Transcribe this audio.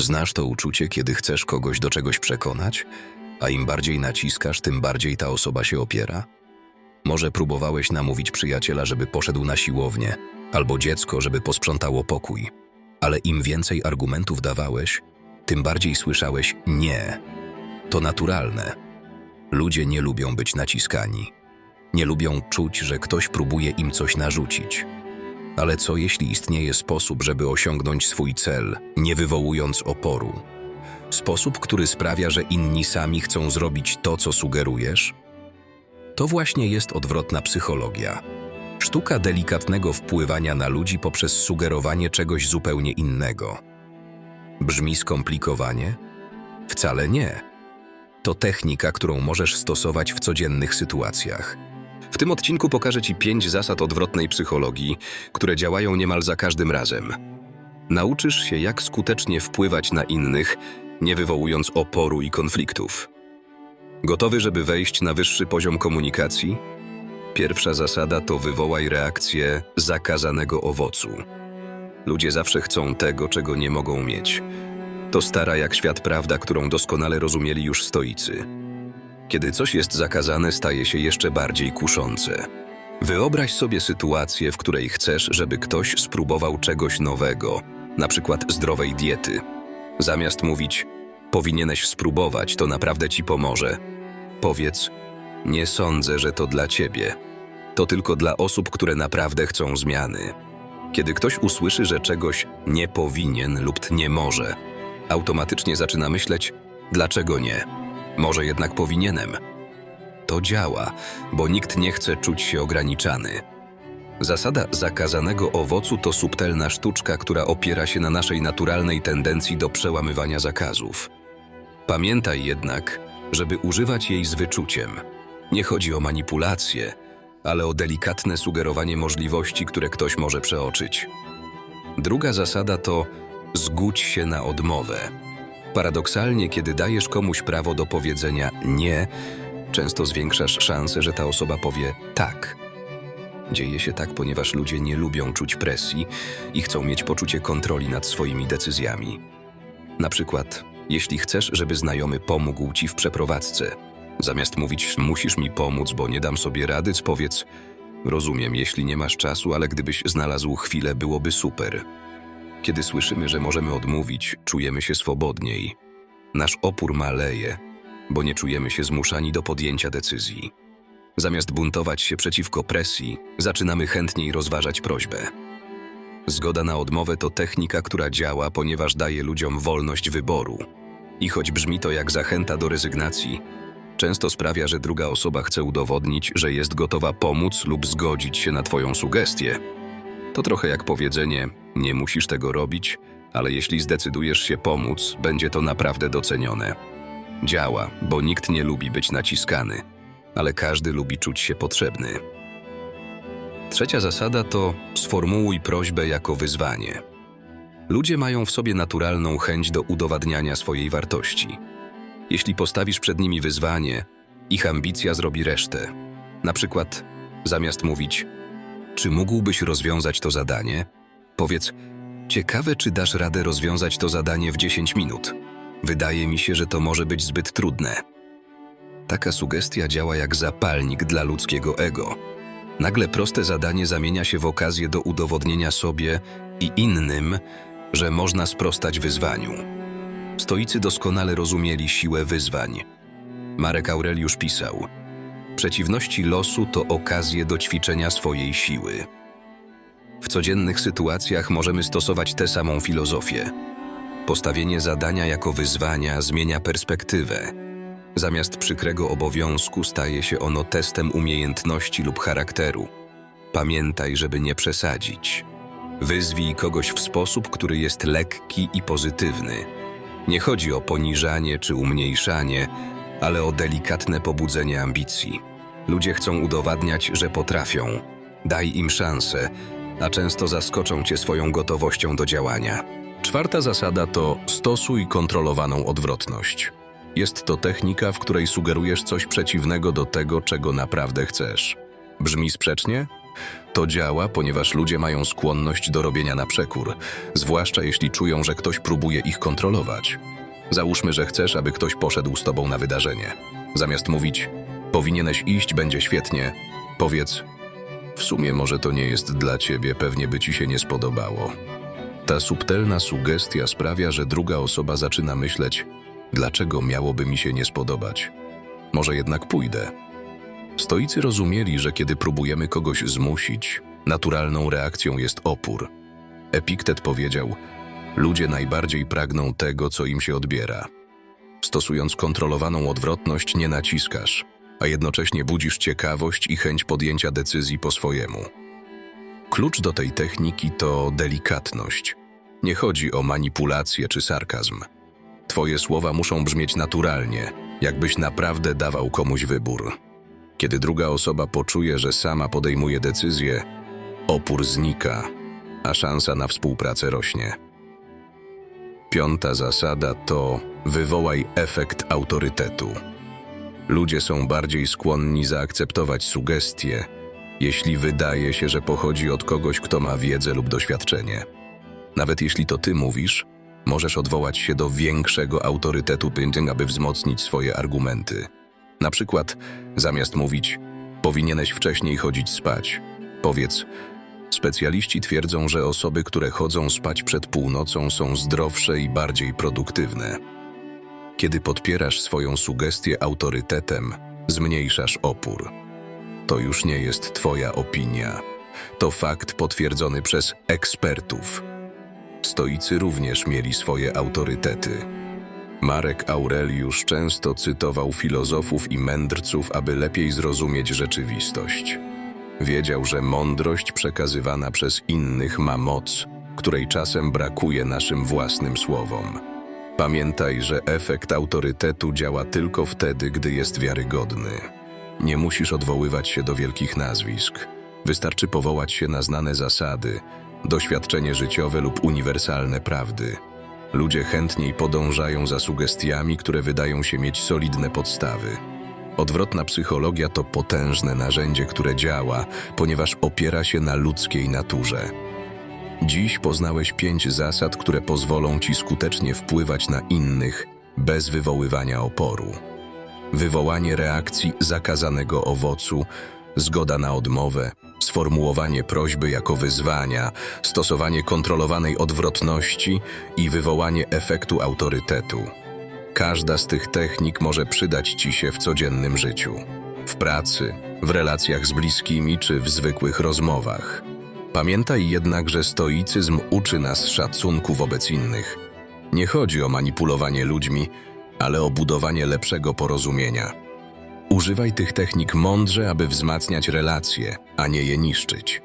Znasz to uczucie, kiedy chcesz kogoś do czegoś przekonać, a im bardziej naciskasz, tym bardziej ta osoba się opiera? Może próbowałeś namówić przyjaciela, żeby poszedł na siłownię, albo dziecko, żeby posprzątało pokój, ale im więcej argumentów dawałeś, tym bardziej słyszałeś nie. To naturalne. Ludzie nie lubią być naciskani. Nie lubią czuć, że ktoś próbuje im coś narzucić. Ale co jeśli istnieje sposób, żeby osiągnąć swój cel, nie wywołując oporu? Sposób, który sprawia, że inni sami chcą zrobić to, co sugerujesz? To właśnie jest odwrotna psychologia. Sztuka delikatnego wpływania na ludzi poprzez sugerowanie czegoś zupełnie innego. Brzmi skomplikowanie? Wcale nie. To technika, którą możesz stosować w codziennych sytuacjach. W tym odcinku pokażę Ci pięć zasad odwrotnej psychologii, które działają niemal za każdym razem. Nauczysz się, jak skutecznie wpływać na innych, nie wywołując oporu i konfliktów. Gotowy, żeby wejść na wyższy poziom komunikacji? Pierwsza zasada to wywołaj reakcję zakazanego owocu. Ludzie zawsze chcą tego, czego nie mogą mieć. To stara jak świat prawda, którą doskonale rozumieli już stoicy. Kiedy coś jest zakazane, staje się jeszcze bardziej kuszące. Wyobraź sobie sytuację, w której chcesz, żeby ktoś spróbował czegoś nowego, na przykład zdrowej diety. Zamiast mówić, powinieneś spróbować, to naprawdę ci pomoże. Powiedz, nie sądzę, że to dla ciebie. To tylko dla osób, które naprawdę chcą zmiany. Kiedy ktoś usłyszy, że czegoś nie powinien lub nie może, automatycznie zaczyna myśleć, dlaczego nie? Może jednak powinienem. To działa, bo nikt nie chce czuć się ograniczany. Zasada zakazanego owocu to subtelna sztuczka, która opiera się na naszej naturalnej tendencji do przełamywania zakazów. Pamiętaj jednak, żeby używać jej z wyczuciem. Nie chodzi o manipulację, ale o delikatne sugerowanie możliwości, które ktoś może przeoczyć. Druga zasada to zgódź się na odmowę. Paradoksalnie, kiedy dajesz komuś prawo do powiedzenia nie, często zwiększasz szansę, że ta osoba powie tak. Dzieje się tak, ponieważ ludzie nie lubią czuć presji i chcą mieć poczucie kontroli nad swoimi decyzjami. Na przykład, jeśli chcesz, żeby znajomy pomógł ci w przeprowadzce, zamiast mówić musisz mi pomóc, bo nie dam sobie rady, powiedz rozumiem, jeśli nie masz czasu, ale gdybyś znalazł chwilę, byłoby super. Kiedy słyszymy, że możemy odmówić, czujemy się swobodniej. Nasz opór maleje, bo nie czujemy się zmuszani do podjęcia decyzji. Zamiast buntować się przeciwko presji, zaczynamy chętniej rozważać prośbę. Zgoda na odmowę to technika, która działa, ponieważ daje ludziom wolność wyboru. I choć brzmi to jak zachęta do rezygnacji, często sprawia, że druga osoba chce udowodnić, że jest gotowa pomóc lub zgodzić się na Twoją sugestię. To trochę jak powiedzenie: Nie musisz tego robić, ale jeśli zdecydujesz się pomóc, będzie to naprawdę docenione. Działa, bo nikt nie lubi być naciskany, ale każdy lubi czuć się potrzebny. Trzecia zasada to sformułuj prośbę jako wyzwanie. Ludzie mają w sobie naturalną chęć do udowadniania swojej wartości. Jeśli postawisz przed nimi wyzwanie, ich ambicja zrobi resztę. Na przykład, zamiast mówić, czy mógłbyś rozwiązać to zadanie? Powiedz, ciekawe, czy dasz radę rozwiązać to zadanie w 10 minut. Wydaje mi się, że to może być zbyt trudne. Taka sugestia działa jak zapalnik dla ludzkiego ego. Nagle proste zadanie zamienia się w okazję do udowodnienia sobie i innym, że można sprostać wyzwaniu. Stoicy doskonale rozumieli siłę wyzwań. Marek Aureliusz pisał: Przeciwności losu to okazje do ćwiczenia swojej siły. W codziennych sytuacjach możemy stosować tę samą filozofię. Postawienie zadania jako wyzwania zmienia perspektywę. Zamiast przykrego obowiązku staje się ono testem umiejętności lub charakteru. Pamiętaj, żeby nie przesadzić. Wyzwij kogoś w sposób, który jest lekki i pozytywny. Nie chodzi o poniżanie czy umniejszanie, ale o delikatne pobudzenie ambicji. Ludzie chcą udowadniać, że potrafią. Daj im szansę, a często zaskoczą cię swoją gotowością do działania. Czwarta zasada to stosuj kontrolowaną odwrotność. Jest to technika, w której sugerujesz coś przeciwnego do tego, czego naprawdę chcesz. Brzmi sprzecznie? To działa, ponieważ ludzie mają skłonność do robienia na przekór, zwłaszcza jeśli czują, że ktoś próbuje ich kontrolować. Załóżmy, że chcesz, aby ktoś poszedł z tobą na wydarzenie. Zamiast mówić, powinieneś iść, będzie świetnie, powiedz, w sumie może to nie jest dla ciebie, pewnie by ci się nie spodobało. Ta subtelna sugestia sprawia, że druga osoba zaczyna myśleć, dlaczego miałoby mi się nie spodobać. Może jednak pójdę. Stoicy rozumieli, że kiedy próbujemy kogoś zmusić, naturalną reakcją jest opór. Epiktet powiedział: Ludzie najbardziej pragną tego, co im się odbiera. Stosując kontrolowaną odwrotność, nie naciskasz, a jednocześnie budzisz ciekawość i chęć podjęcia decyzji po swojemu. Klucz do tej techniki to delikatność. Nie chodzi o manipulację czy sarkazm. Twoje słowa muszą brzmieć naturalnie, jakbyś naprawdę dawał komuś wybór. Kiedy druga osoba poczuje, że sama podejmuje decyzję, opór znika, a szansa na współpracę rośnie. Piąta zasada to wywołaj efekt autorytetu. Ludzie są bardziej skłonni zaakceptować sugestie, jeśli wydaje się, że pochodzi od kogoś, kto ma wiedzę lub doświadczenie. Nawet jeśli to ty mówisz, możesz odwołać się do większego autorytetu Pynting, aby wzmocnić swoje argumenty. Na przykład, zamiast mówić, powinieneś wcześniej chodzić spać, powiedz, specjaliści twierdzą, że osoby, które chodzą spać przed północą są zdrowsze i bardziej produktywne. Kiedy podpierasz swoją sugestię autorytetem, zmniejszasz opór. To już nie jest Twoja opinia. To fakt potwierdzony przez ekspertów. Stoicy również mieli swoje autorytety. Marek Aureliusz często cytował filozofów i mędrców, aby lepiej zrozumieć rzeczywistość. Wiedział, że mądrość przekazywana przez innych ma moc, której czasem brakuje naszym własnym słowom. Pamiętaj, że efekt autorytetu działa tylko wtedy, gdy jest wiarygodny. Nie musisz odwoływać się do wielkich nazwisk. Wystarczy powołać się na znane zasady, doświadczenie życiowe lub uniwersalne prawdy. Ludzie chętniej podążają za sugestiami, które wydają się mieć solidne podstawy. Odwrotna psychologia to potężne narzędzie, które działa, ponieważ opiera się na ludzkiej naturze. Dziś poznałeś pięć zasad, które pozwolą ci skutecznie wpływać na innych bez wywoływania oporu wywołanie reakcji zakazanego owocu, zgoda na odmowę, sformułowanie prośby jako wyzwania, stosowanie kontrolowanej odwrotności i wywołanie efektu autorytetu. Każda z tych technik może przydać ci się w codziennym życiu, w pracy, w relacjach z bliskimi czy w zwykłych rozmowach. Pamiętaj jednak, że stoicyzm uczy nas szacunku wobec innych. Nie chodzi o manipulowanie ludźmi, ale o budowanie lepszego porozumienia. Używaj tych technik mądrze, aby wzmacniać relacje, a nie je niszczyć.